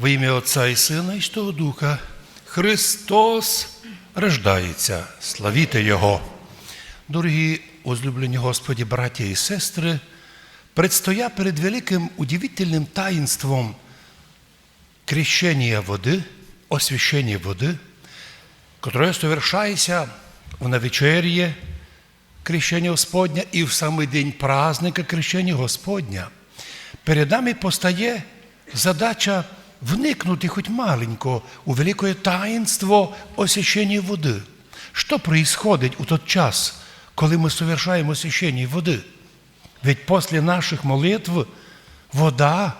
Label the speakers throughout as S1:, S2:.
S1: Во ім'я Отця і Сина і Святого Духа Христос рождається, славіте Його. Дорогі возлюблені Господі, браття і сестри, предстоя перед великим удивительним таїнством крещення води, освящення води, которое совершається в навечер'є крещення Господня і в самий день праздника крещення Господня. Перед нами постає задача вникнути хоч маленько у велике таїнство освящення води. Що происходить у тот час, коли ми совершаємо освящення води? Ведь після наших молитв вода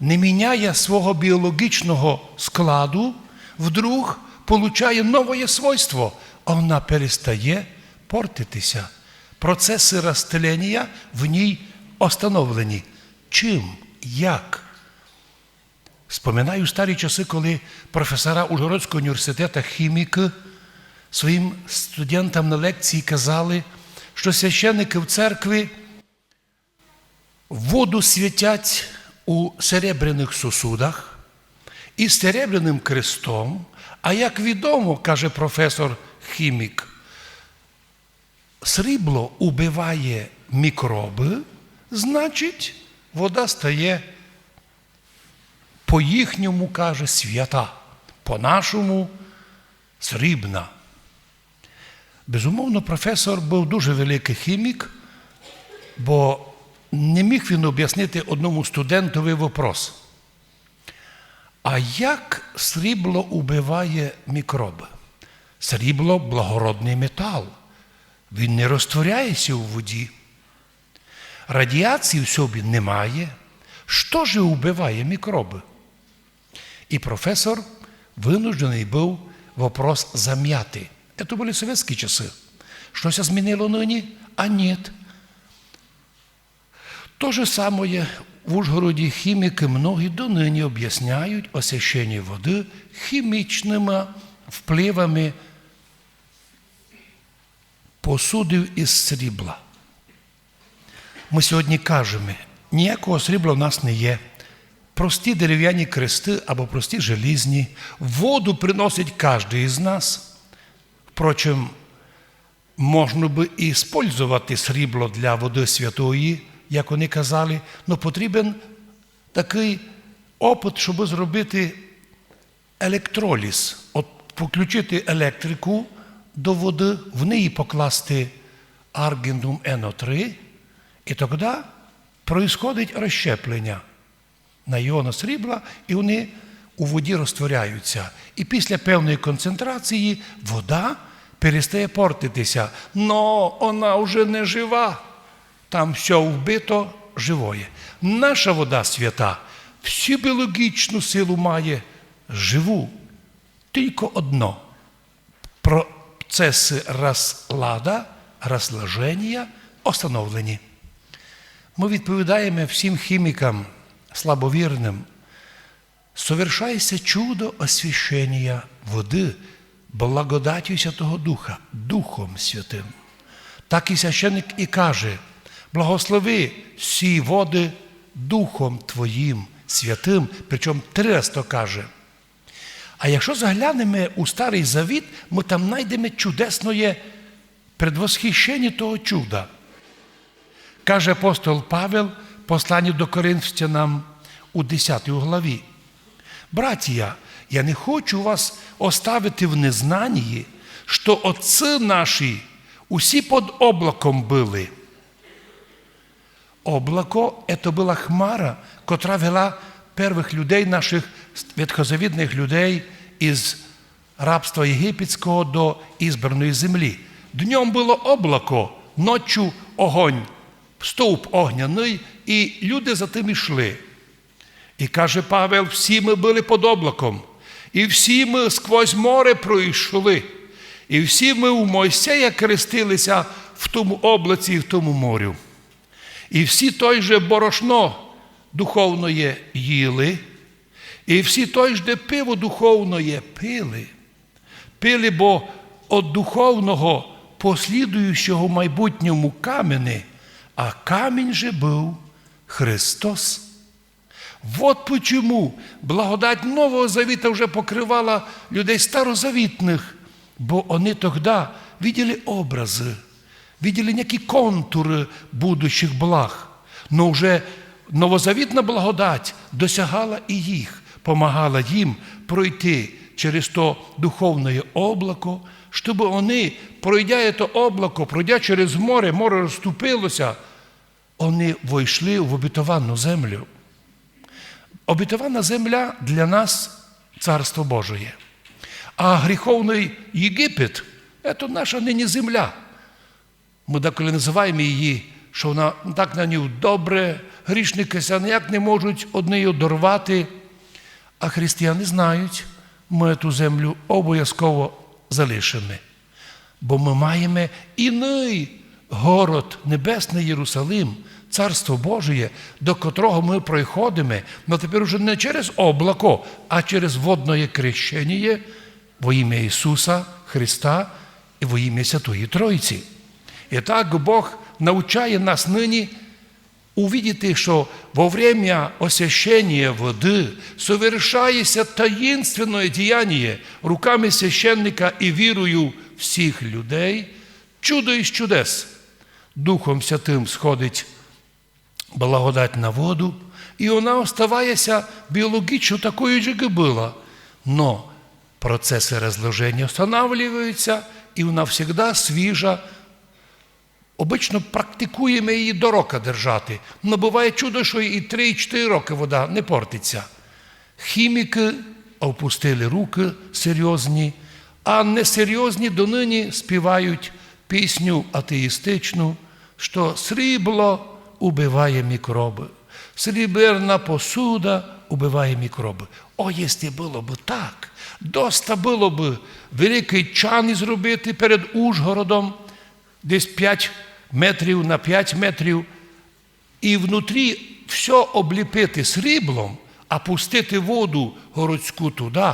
S1: не міняє свого біологічного складу, вдруг получає нове свойство, а вона перестає портитися. Процеси розтелення в ній остановлені. Чим? Як? Споминаю старі часи, коли професора Ужгородського університету хіміки своїм студентам на лекції казали, що священники в церкві воду святять у серебряних сосудах із серебряним крестом, а як відомо, каже професор хімік, срібло убиває мікроби, значить, вода стає по-їхньому каже свята, по-нашому срібна. Безумовно, професор був дуже великий хімік, бо не міг він об'яснити одному студентові вопрос. А як срібло убиває мікроби? Срібло благородний метал. Він не розтворяється у воді. Радіації в собі немає. Що ж вбиває мікроби? І професор винуждений був вопрос зам'яти. Це були совєтські часи. Щось змінило нині? А ні. То же самое в Ужгороді хіміки многі донині об'ясняють освящення води хімічними впливами посудів із срібла. Ми сьогодні кажемо, ніякого срібла в нас не є. Прості дерев'яні крести або прості желізні, воду приносить кожен із нас. Впрочем, можна би і использувати срібло для води святої, як вони казали, але потрібен такий опит, щоб зробити електроліз, от включити електрику до води, в неї покласти аргентум НО3, і тоді происходить розщеплення на іони срібла, і вони у воді розтворяються. І після певної концентрації вода перестає портитися. Но вона вже не жива. Там все вбито живое. Наша вода свята всю біологічну силу має живу. Тільки одно. Процеси розлада, розложення остановлені. Ми відповідаємо всім хімікам, слабовірним, совершається чудо освящення води, благодаттю Святого Духа, Духом Святим. Так і священник і каже, благослови всі води Духом Твоїм святим, причому три раз каже. А якщо заглянемо у Старий Завіт, ми там знайдемо чудесне предвосхищення того чуда. Каже апостол Павел, посланні до Коринфянам у 10 главі. Братія, я не хочу вас оставити в незнанні, що отці наші усі під облаком були. Облако це була хмара, котра вела перших людей, наших ветхозавідних людей із рабства єгипетського до ізбраної землі. Днем було облако, ночі огонь, стовп огняний, і люди за тим йшли. І каже Павел, всі ми були під облаком, і всі ми сквозь море пройшли, і всі ми у Мойсея крестилися в тому облаці і в тому морю. І всі той же борошно духовноє їли, і всі той же пиво духовноє пили. Пили, бо від духовного послідуючого майбутньому камені, а камінь же був Христос. Вот почему благодать Нового Завіта вже покривала людей старозавітних, бо вони тоді видели образи, видели некие контури будущих благ. Но вже новозавітна благодать досягала і їх, помагала їм пройти через то духовне облако, щоб вони, пройдя це облако, пройдя через море, море розступилося, вони войшли в обітовану землю. Обітована земля для нас Царство Божие. А гріховний Єгипет це наша нині земля. Ми деколи називаємо її, що вона так на ній добре, грішники ніяк не можуть однією дорвати. А християни знають, ми ту землю обов'язково залишимо. Бо ми маємо іний город, Небесний Єрусалим, Царство Божє, до котрого ми проходимо, але тепер уже не через облако, а через водне крещення во ім'я Ісуса Христа і во ім'я Святої Тройці. І так Бог навчає нас нині увидіти, що во время освящения води совершається таїнственне діяння руками священника і вірою всіх людей, чудо із чудес. Духом Святим сходить благодать на воду, і вона оставається біологічно такою ж, як і. Но процеси розложення встановлюються, і вона завжди свіжа. Обично практикуємо її до року держати. але буває чудо, що і 3-4 роки вода не портиться. Хіміки опустили руки серйозні, а несерйозні донині співають пісню атеїстичну, що срібло убиває мікроби, сріберна посуда убиває мікроби. О, якщо було б так, доста було б великий чан зробити перед Ужгородом, десь 5 метрів на 5 метрів, і внутрі все обліпити сріблом, а пустити воду городську туди.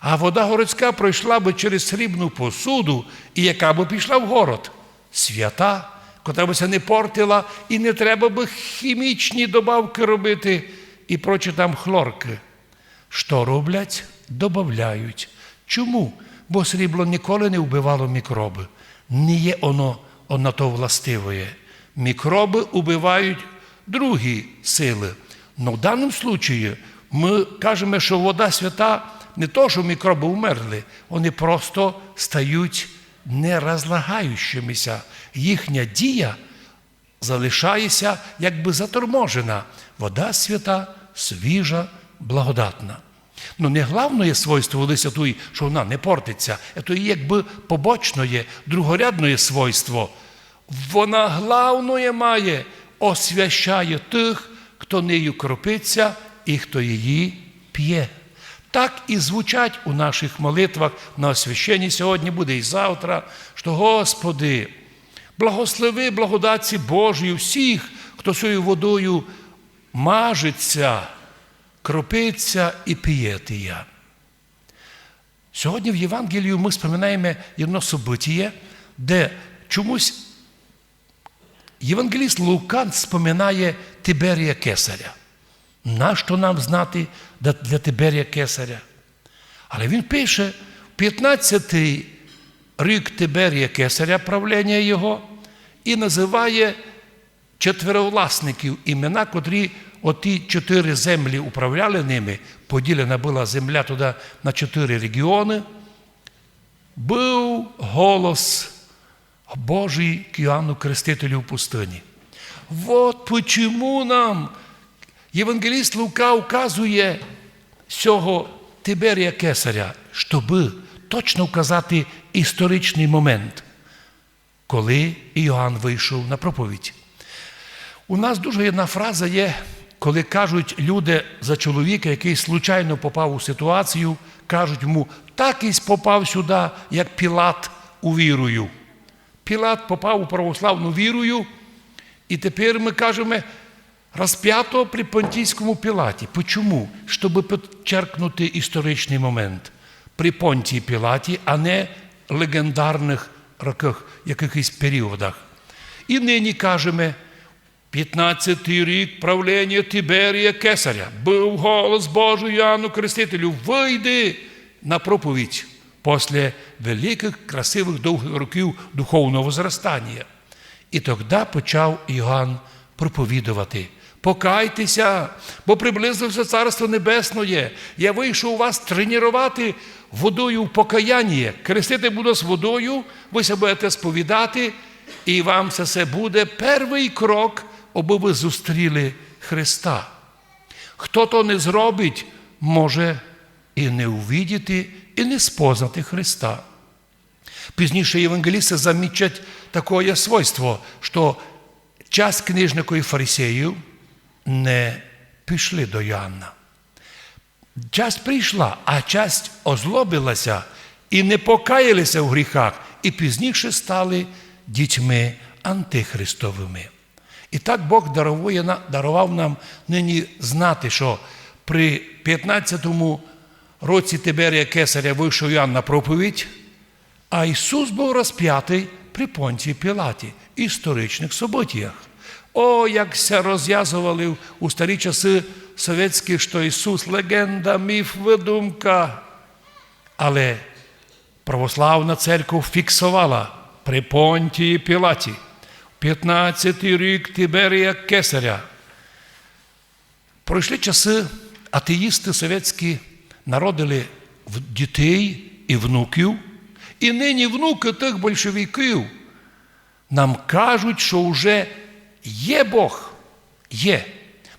S1: А вода городська пройшла би через срібну посуду, і яка би пішла в город. Свята, котра би не портила, і не треба би хімічні добавки робити і прочі там хлорки. Що роблять? Добавляють. Чому? Бо срібло ніколи не вбивало мікроби. Не є воно на то властиве. Мікроби убивають другі сили. Но в даному случаї ми кажемо, що вода свята не то, що мікроби вмерли, вони просто стають нерозлагаючимися. Їхня дія залишається якби заторможена. Вода свята, свіжа, благодатна. Ну, не головне свойство води святої, що вона не портиться, це якби побочне, другорядне свойство. Вона главное має, освящає тих, хто нею кропиться і хто її п'є. Так і звучать у наших молитвах на освященні сьогодні буде і завтра, що Господи, благослови благодаті Божої всіх, хто своєю водою мажеться, кропиться і п'є тія. Сьогодні в Євангелію ми споминаємо одно событие, де чомусь Євангеліст Лукан споминає Тиберія Кесаря. Нащо нам знати для Тиберія Кесаря? Але він пише, 15-й рік Тиберія Кесаря правління його і називає четверовласників імена, котрі оті чотири землі управляли ними, поділена була земля туди на чотири регіони. Був голос Божий к Іоанну Крестителю в пустині. Вот почему нам Євангеліст Лука указує цього Тиберія Кесаря, щоб точно вказати історичний момент, коли Іоанн вийшов на проповідь. У нас дуже одна фраза є, коли кажуть люди за чоловіка, який случайно попав у ситуацію, кажуть йому, так і попав сюди, як Пілат у вірою. Пілат попав у православну вірою, і тепер ми кажемо розп'ято при Понтійському Пілаті. Почому? Щоб підчеркнути історичний момент при Понтії Пілаті, а не легендарних роках, якихось періодах. І нині кажемо, 15-й рік правління Тиберія Кесаря був голос Божий Іоанну Крестителю, вийди на проповідь після великих, красивих довгих років духовного зростання. І тоді почав Іоанн проповідувати. Покайтеся, бо приблизився Царство Небесне. Я вийшов вас тренувати водою в покаяння. Крестити буду з водою, ви себе будете сповідати, і вам це все буде перший крок, аби ви зустріли Христа. Хто то не зробить, може і не увидіти, і не спознати Христа. Пізніше євангелісти замічать таке свойство, що часть книжників і фарисеїв не пішли до Йоанна. Часть прийшла, а часть озлобилася і не покаялися в гріхах, і пізніше стали дітьми антихристовими. І так Бог дарує, дарував нам нині знати, що при 15-му році Тиберія Кесаря вийшов Йоанн на проповідь, а Ісус був розп'ятий при Понтії Пілаті, історичних суботіях. О, як ся розв'язували у старі часи совєтські, що Ісус легенда, міф, видумка. Але православна церква фіксувала при Понтії Пілаті, 15-й рік Тиберія Кесаря. Пройшли часи, атеїсти совєтські народили дітей і внуків, і нині внуки тих большевиків нам кажуть, що вже є Бог, є.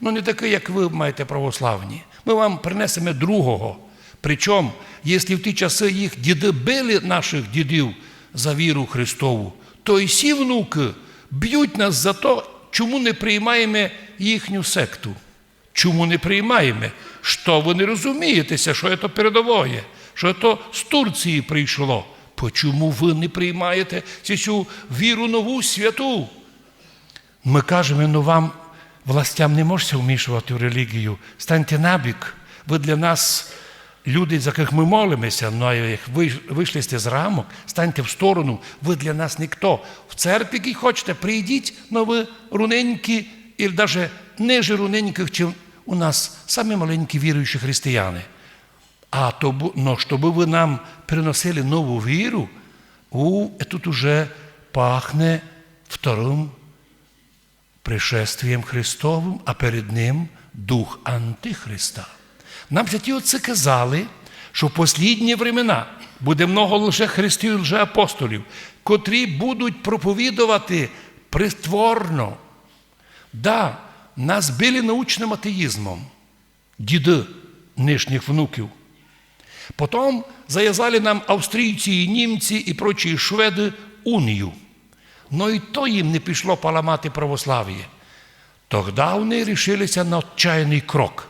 S1: Ну не такий, як ви маєте православні. Ми вам принесемо другого. Причому, якщо в ті часи їх діди били наших дідів за віру Христову, то і всі внуки б'ють нас за те, чому не приймаємо їхню секту. Чому не приймаємо? Що ви не розумієтеся, що це передовоє, що це з Турції прийшло? Почому ви не приймаєте цю віру нову святу? Ми кажемо, ну вам, властям, не можете вмішувати в релігію. Станьте набік. Ви для нас люди, за яких ми молимося, ну а як ви вийшли з рамок, станьте в сторону, ви для нас ніхто. В церкві, який хочете, прийдіть, но ви руненькі, і навіть ниже руненьких, чим у нас самі маленькі віруючі християни. А то, но щоб ви нам приносили нову віру, у, тут уже пахне вторим пришествием Христовим, а перед Ним Дух Антихриста. Нам святі отці казали, що в послідні времена буде много лжехристів і лжеапостолів, котрі будуть проповідувати притворно. Да, нас били научним атеїзмом, діди нижніх внуків. Потім зав'язали нам австрійці і німці і прочі шведи унію. Но і то їм не пішло поламати православ'я. Тоді вони рішилися на отчаяний крок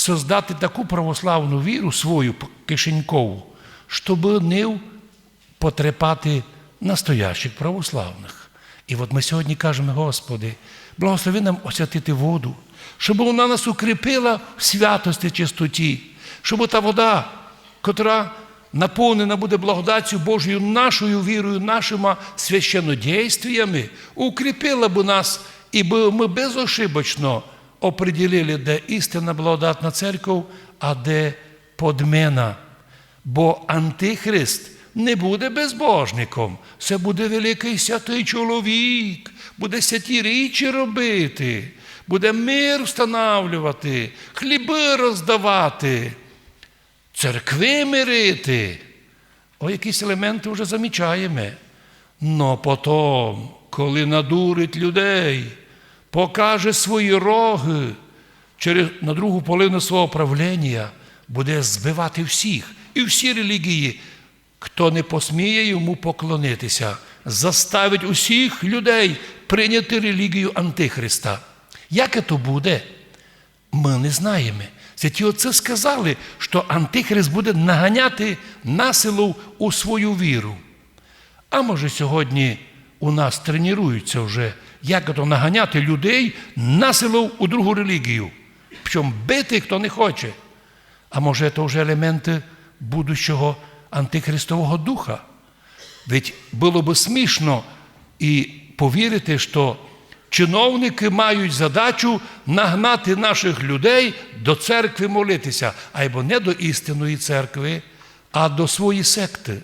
S1: создати таку православну віру свою кишенькову, щоб не потрепати настоящих православних. І от ми сьогодні кажемо, Господи, благослови нам освятити воду, щоб вона нас укріпила в святості чистоті, щоб та вода, котра наповнена буде благодаттю Божою нашою вірою, нашими священнодействиями, укріпила б нас, і ми безошибочно оприділили, де істинна благодатна церква, а де подмена. Бо Антихрист не буде безбожником. Це буде великий святий чоловік, буде святі річі робити, буде мир встановлювати, хліби роздавати, церкви мирити. О, якісь елементи вже замічаємо. Но потім, коли надурить людей, покаже свої роги через, на другу половину свого правління, буде збивати всіх і всі релігії, хто не посміє йому поклонитися, заставить усіх людей прийняти релігію Антихриста. Як це буде? Ми не знаємо. Святі отці сказали, що Антихрист буде наганяти насилу у свою віру. А може, сьогодні у нас тренуються вже, як то наганяти людей насилу у другу релігію. Причому бити, хто не хоче. А може, це вже елементи будущого антихристового духа. Ведь було б смішно і повірити, що Чиновники мають задачу нагнати наших людей до церкви молитися, або не до істинної церкви, а до своєї секти.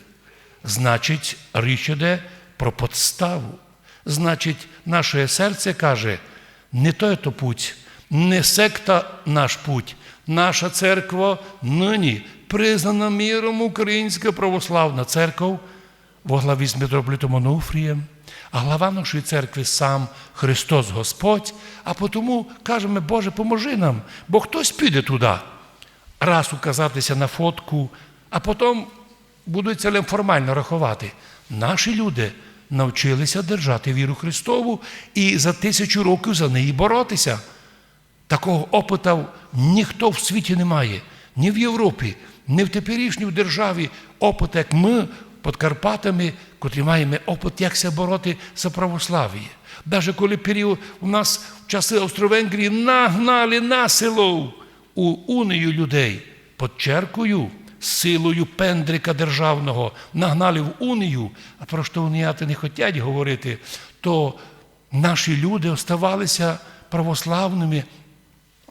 S1: Значить, річ іде про подставу. Значить, наше серце каже, не той то путь, не секта наш путь. Наша церква нині признана міром Українська православна церква во главі з митрополитом Онуфрієм, а глава нашої церкви сам Христос Господь. А тому кажемо, Боже, поможи нам, бо хтось піде туди, раз указатися на фотку, а потім будуть це формально рахувати. Наші люди навчилися держати віру Христову і за тисячу років за неї боротися. Такого опиту ніхто в світі не має, ні в Європі, ні в теперішній державі опит, як ми під Карпатами, котрі маємо опит, як се бороти за православ'я. Навіть коли період у нас в часи Австро-Венгрії нагнали на село у унію людей під черкою, силою пендрика державного, нагнали в унію, а про що уніяти не хочуть говорити, то наші люди оставалися православними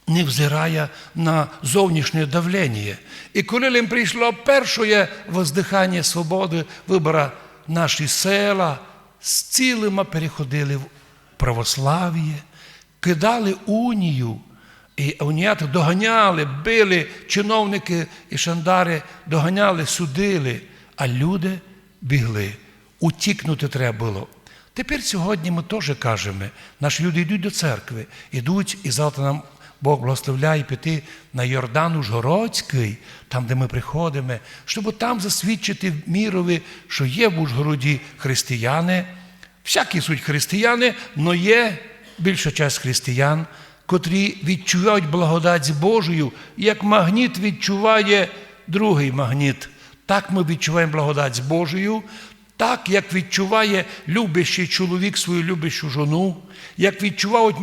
S1: не взирає на зовнішнє давлення. І коли їм прийшло перше воздихання свободи, вибора наші села, з цілими переходили в православ'я, кидали унію, і уніяти доганяли, били чиновники і шандари, доганяли, судили, а люди бігли. Утікнути треба було. Тепер сьогодні ми теж кажемо, наші люди йдуть до церкви, йдуть і завтра нам Бог благословляє піти на Йордан Ужгородський, там, де ми приходимо, щоб там засвідчити мірові, що є в Ужгороді християни, всякі суть християни, але є більша часть християн, котрі відчувають благодать Божою, як магніт відчуває другий магніт. Так ми відчуваємо благодать Божою, так, як відчуває любящий чоловік свою любящу жону, як відчувають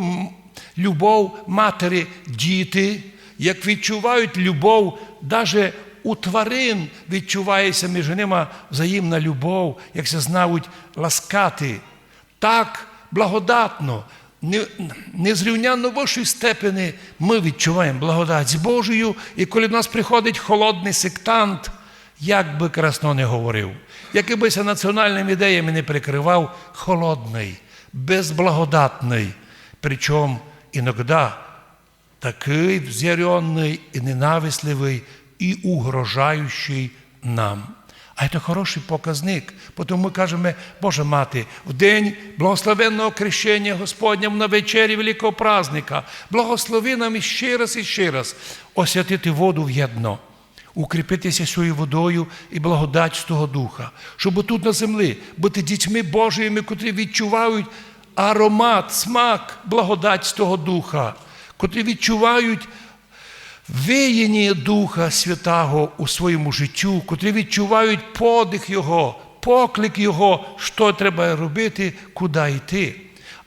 S1: любов матері діти, як відчувають любов, навіть у тварин відчувається між ними взаємна любов, як се знають ласкати. Так благодатно, незрівнянно вищої степені ми відчуваємо благодать Божою, і коли в нас приходить холодний сектант, як би красно не говорив, який бися національними ідеями не прикривав, холодний, безблагодатний, причому іноді такий вз'яренний і ненависливий, і угрожаючий нам. А це хороший показник. Тому ми кажемо, Боже мати, в день благословенного крещення Господня на вечері великого праздника, благослови нам іще раз і ще раз освятити воду в єдно, укріпитися цією водою і благодать з того Духа, щоб тут на землі бути дітьми Божими, котрі відчувають аромат, смак, благодать з того Духа, котрі відчувають вияння Духа Святого у своєму життю, котрі відчувають подих Його, поклик Його, що треба робити, куди йти.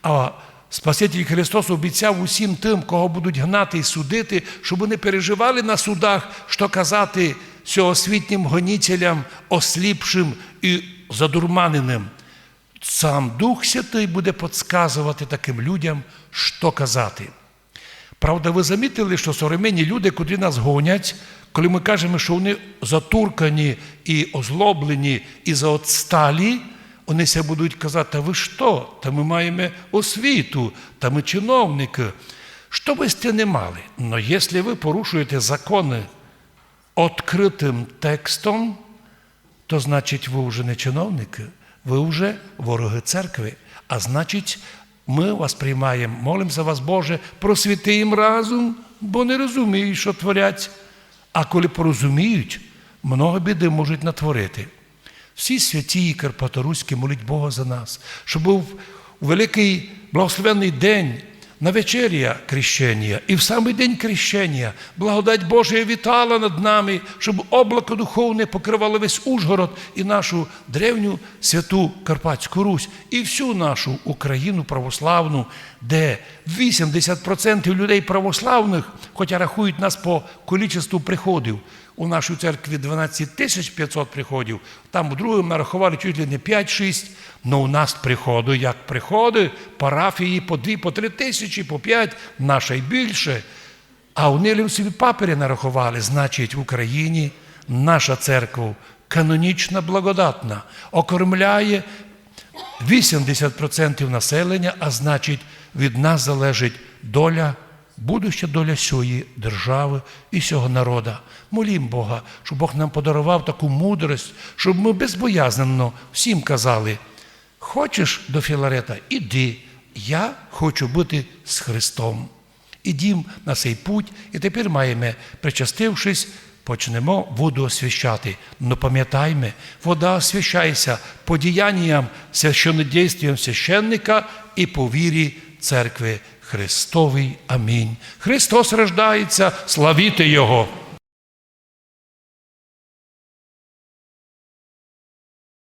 S1: А Спаситель Христос обіцяв усім тим, кого будуть гнати і судити, щоб вони переживали на судах, що казати сьогосвітнім гонітелям, осліпшим і задурманеним. Сам Дух Святий буде підказувати таким людям, що казати. Правда, ви замітили, що современні люди, котрі нас гонять, коли ми кажемо, що вони затуркані і озлоблені і заотсталі, вони ся будуть казати, та ви що? Та ми маємо освіту, та ми чиновники. Що ви сте не мали? Но якщо ви порушуєте закони відкритим текстом, то значить ви вже не чиновники, ви вже вороги церкви. А значить, ми вас приймаємо, молимо за вас, Боже, просвіти їм разум, бо не розуміють, що творять. А коли порозуміють, много біди можуть натворити. Всі святі і Карпаторуські моліть Бога за нас, щоб був великий благословенний день на вечеря крещення, і в самий день крещення благодать Божия вітала над нами, щоб облако духовне покривало весь Ужгород і нашу древню святу Карпатську Русь, і всю нашу Україну православну де 80% людей православних, хоча рахують нас по кількості приходів. У нашій церкві 12 тисяч 500 приходів, там у другому нарахували чуть ли не 5-6. Ну у нас приходи, як приходи, парафії по 2, по 3 тисячі, по 5, наша й більше. А у Нилівцеві папері нарахували, значить, в Україні наша церква канонічна благодатна, окормляє 80% населення, а значить, від нас залежить доля, будуща доля сьої держави і сього народа. Молім Бога, щоб Бог нам подарував таку мудрость, щоб ми безбоязненно всім казали: хочеш до Філарета, іди, я хочу бути з Христом. Ідім на цей путь, і тепер маємо, причастившись, почнемо воду освящати. Ну пам'ятаймо, вода освящається по діянням священнодействием священника і по вірі церкви Христовій. Амінь. Христос рождається, славіте Його!